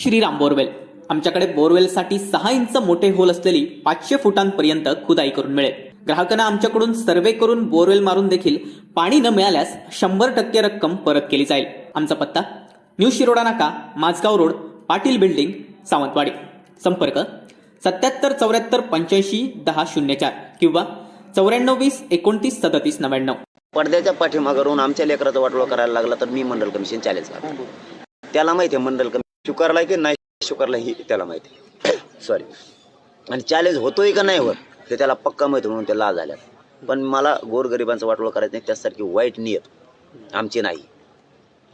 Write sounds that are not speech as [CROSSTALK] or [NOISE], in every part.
Shriram borewell. आमच्याकडे बोरवेलसाठी सहा inch मोठे होल असलेली पाचशे फुटांपर्यंत खुदाई करून मिळेल. ग्राहकांना आमच्याकडून सर्वे करून बोरवेल मारून देखील पाणी न मिळाल्यास शंभर टक्के रक्कम परत केली जाईल. आमचा पत्ता new Shiroda Naka Mazgaon road Patil building Sawantwadi. संपर्क सत्याहत्तर चौऱ्याहत्तर पंच्याऐंशी दहा शून्य चार किंवा चौऱ्याण्णव वीस एकोणतीस सदतीस नव्याण्णव. पडद्याच्या पाठीमागरून आमच्या लेकराचा वाटोळा करायला लागला तर मी मंडल कमिशन चॅलेंज करतो त्याला माहिती आहे मंडल कमिशन स्वीकारलाय की नाही स्वीकारला ही त्याला माहिती. आहे सॉरी आणि चॅलेंज होतोय का नाही होत हे त्याला पक्का माहिती म्हणून ते लाज झाल्या पण मला गोरगरिबांचा वाटोळा करायचं नाही त्यासारखी वाईट नियत आमची नाही.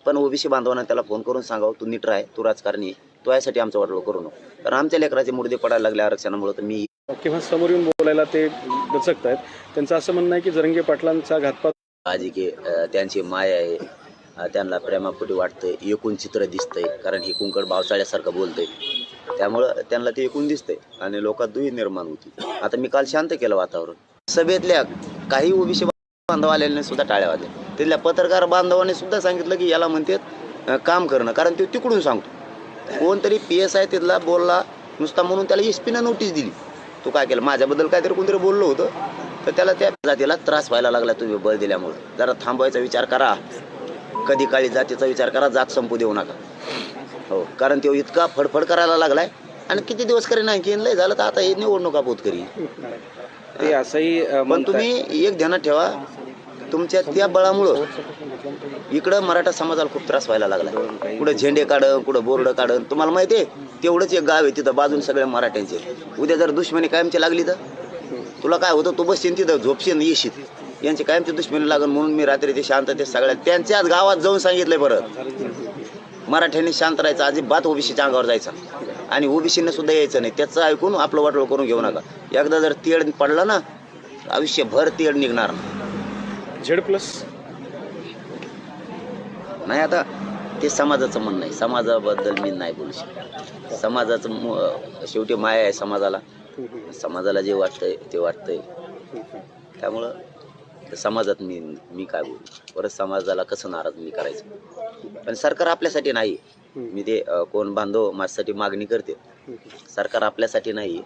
पण ओबीसी बांधवांना त्याला फोन करून सांगावं तू नीट राह तू राजकारणी. तू यासाठी आमचा वाटोळा करू नको. कारण आमच्या लेकराचे मुर्दे पडायला लागले आरक्षणामुळे तर मी किंवा समोर येऊन बोलायला ते दचकत आहेत त्यांचं असं म्हणणं आहे की जरंगे पाटलांचा घातपात की त्यांची माय आहे. त्यांना प्रेमापोटी वाटतंय एकूण चित्र दिसतंय कारण हे कुंकड पावसाळ्यासारखं बोलतंय. त्यामुळं त्यांना ते एकूण दिसतंय आणि लोकात दुही निर्माण होती. आता मी काल शांत केलं वातावरण. सभेतल्या काही ओबीसी बांधव आलेले सुद्धा टाळ्या वाजल्या. तिथल्या पत्रकार बांधवाने सुद्धा सांगितलं की याला म्हणतात काम करणं कारण तो तिकडून सांगतो. कोणतरी पी एस आय तिथला बोलला नुसता म्हणून त्याला एस पीनं नोटीस दिली. तू काय केलं माझ्याबद्दल काहीतरी कोणतरी बोललो होतं तर त्याला त्या जातीला त्रास व्हायला लागला तुम्ही बळ दिल्यामुळे. जरा थांबवायचा विचार करा. कधी काळी जातीचा विचार करा जात संपू देऊ नका. हो कारण तो इतका फडफड करायला लागलाय. आणि किती दिवस करीन आणखी लय झालं तर आता हे निवडणुका बोध करी. ते असंही पण. तुम्ही एक ध्यानात ठेवा तुमच्या त्या बळामुळं इकडं मराठा समाजाला खूप त्रास व्हायला लागला कुठं झेंडे काढन कुठं बोर्ड काढन तुम्हाला माहिती आहे तेवढंच एक गाव आहे तिथं बाजून सगळ्या मराठ्यांचे. उद्या जर दुश्मनी कायमची लागली तर? तुला काय होतं तू बसशील तिथं झोपशील येशील. यांची कायमची दुश्मनी लागन म्हणून मी रात्री ते शांतते सगळ्या त्यांच्याच गावात जाऊन सांगितलंय परत मराठ्यांनी शांत राहायचं अजिबात ओबीसीच्या अंगावर जायचं. आणि ओबीसीने सुद्धा यायचं नाही. त्याचं ऐकून आपलं वाटोळ करून घेऊ नका. एकदा जर तेड पडला ना आयुष्यभर तेड निघणार नाही. Z plus? नाही आता ते समाजाचं म्हणणं आहे. समाजाबद्दल मी नाही बोलू शकत. समाजाचं मु- शेवटी माया आहे समाजाला. समाजाला जे वाटतंय ते वाटतंय. त्यामुळं त्या समाजात मी मी काय बोलू? परत समाजाला कसं नाराज मी करायचं? पण सरकार आपल्यासाठी नाही. मी ते कोण बांधव माझ्यासाठी मागणी करते. सरकार आपल्यासाठी नाही.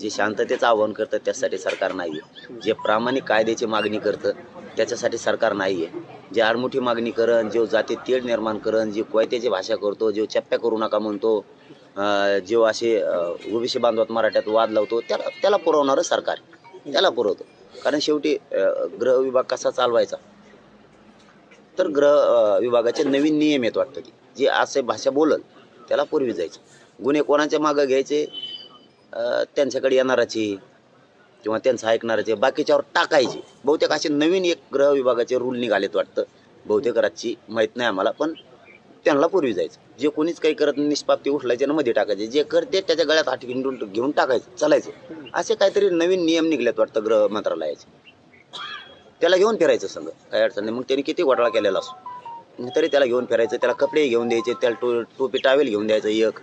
जे शांततेचं आव्हान करतं त्यासाठी सरकार नाही. जे प्रामाणिक कायद्याची मागणी करतं त्याच्यासाठी सरकार नाही. आहे जे आडमुठी मागणी करण जो जाती तेढ निर्माण करण जे कोयत्याची भाषा करतो जो चप्प्या करू नका म्हणतो जो असे ओबीसी बांधवात मराठ्यात वाद लावतो त्याला त्याला पुरवणारं सरकार. त्याला पुरवतो. कारण शेवटी ग्रह विभाग कसा चालवायचा? तर ग्रह विभागाचे नवीन नियम येत वाटतं की जे असे भाषा बोलल त्याला पूर्वी जायचं. गुन्हे कोणाच्या मागं घ्यायचे? त्यांच्याकडे येणाराचे किंवा त्यांचं ऐकणाराचे बाकीच्यावर टाकायचे. बहुतेक असे नवीन एक ग्रह विभागाचे रूल निघालेत वाटतं. बहुतेक रातची माहीत नाही आम्हाला पण त्यांना पूर्वी जायचं. जे कोणीच काही करत नाही, निष्पाप्ती उठलायचे ना मध्ये टाकायचे. जे करते त्याच्या गळ्यात हात घेऊन घेऊन टाकायचं चालायचं. असे काहीतरी नवीन नियम निघलेत वाटतं गृह मंत्रालयाचे. त्याला घेऊन फिरायचं संघ काही अडचण नाही. मग त्यांनी किती घोटाळा केलेला असो. तरी त्याला घेऊन फिरायचं. त्याला कपडे घेऊन द्यायचे त्याला टो टोपी टावेल घेऊन द्यायचं एक.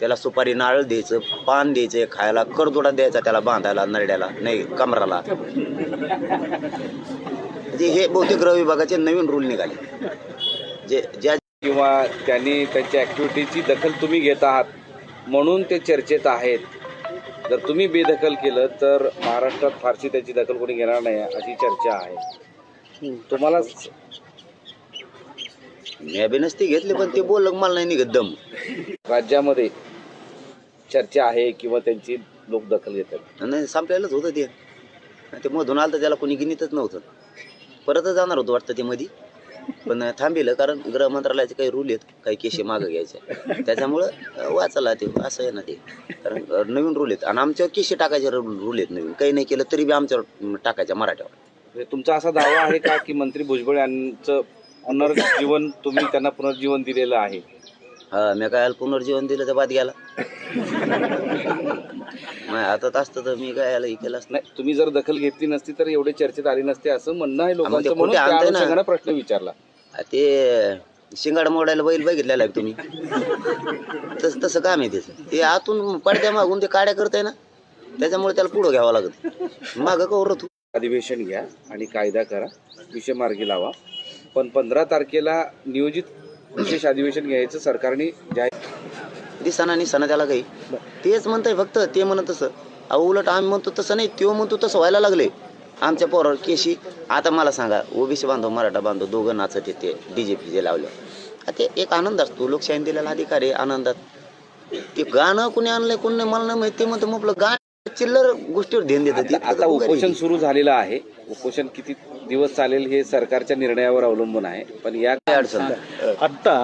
त्याला सुपारी नारळ द्यायचं पान द्यायचं खायला करदोडा द्यायचा त्याला बांधायला नरड्याला नाही कमराला. म्हणजे हे बहुतेक गृह विभागाचे नवीन रूल निघाले. जे ज्या किंवा त्यांनी त्यांच्या ॲक्टिव्हिटीची दखल तुम्ही घेत आहात म्हणून ते चर्चेत आहेत. जर तुम्ही बेदखल केलं तर महाराष्ट्रात फारशी त्याची दखल कोणी घेणार नाही अशी चर्चा आहे. तुम्हाला मी नसती घेतली पण ते बोललं मला नाही निघत दम. राज्यामध्ये चर्चा आहे किंवा त्यांची लोक दखल घेतात. नाही संपलेलंच होतं ते. ते मधून आलं तर त्याला कोणी गिनीतच नव्हतं. परतच जाणार होतं वाटतं ते मधी. पण थांबिलं कारण गृह मंत्रालयाचे काही रूल आहेत काही केशी मागं घ्यायचे. त्याच्यामुळं वाचला वाचायला ते असं आहे ना ते. कारण नवीन रूल आहेत. आणि आमच्यावर केशी टाकायचे रूल आहेत नवीन. काही नाही केलं तरी बी आमच्यावर टाकायच्या मराठ्यावर. म्हणजे तुमचा असा दावा आहे का की मंत्री भुजबळ यांचं पुनर्जीवन तुम्ही त्यांना पुनर्जीवन दिलेलं आहे? हा मी काय पुनर्जीवन दिलं तर बाद गेला. [LAUGHS] माझ्या हातात असतं तर मी काय याला हे केलं असतं. नाही तुम्ही जर दखल घेतली नसती तर एवढे चर्चेत आली नसते असं म्हणणं आहे ते लोकांचं म्हणून कुठे त्या आणतंय ना? अनुषंगानं प्रश्न विचारला. आ, ते शिंगाड मोडायला बैल बघितलेला आहे का तुम्ही. तस तसं काम आहे त्याचं. ते आतून पडद्या मागून ते काड्या करताय ना त्याच्यामुळे त्याला पुढं घ्यावं लागत. मागं कवरत अधिवेशन घ्या आणि कायदा करा विषय मार्गी लावा. पण पंधरा तारखेला नियोजित विशेष अधिवेशन घ्यायचं सरकारने जाहीर दिसाना निसाना त्याला काही. तेच म्हणतंय फक्त ते म्हणत तसं. अहो उलट आम्ही म्हणतो तसं नाही तो म्हणतो तसं व्हायला लागले. आमच्या पोरावर केशी. आता मला सांगा ओबीसी बांधव मराठा बांधव दोघं नाचत येते डी जे पी जे लावलं. ते एक आनंद असतो. लोकशाही दिलेला अधिकार आहे आनंदात. ते गाणं कुणी आणलंय कोणी मला नाही माहिती. म्हणतो मग आपलं गाणं चिल्लर गोष्टीवर ध्यान देतात. आता आता उपोषण सुरू झालेलं आहे. उपोषण किती दिवस चालेल हे सरकारच्या निर्णयावर अवलंबून आहे. पण या काय अडचण. आत्ता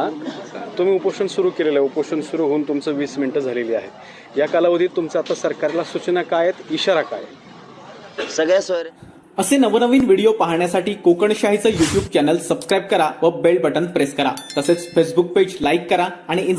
तुम्ही उपोषण सुरू केलेलं आहे. उपोषण सुरू होऊन तुमचं वीस मिनिटं झालेली आहेत. या कालावधीत तुमचं आता सरकारला सूचना काय आहेत? इशारा काय? सगळ्या सोयऱ्या असे नवनवीन व्हिडिओ पाहण्यासाठी कोकणशाहीचं युट्यूब चॅनल सबस्क्राईब करा व बेल बटन प्रेस करा. तसेच फेसबुक पेज लाईक करा आणि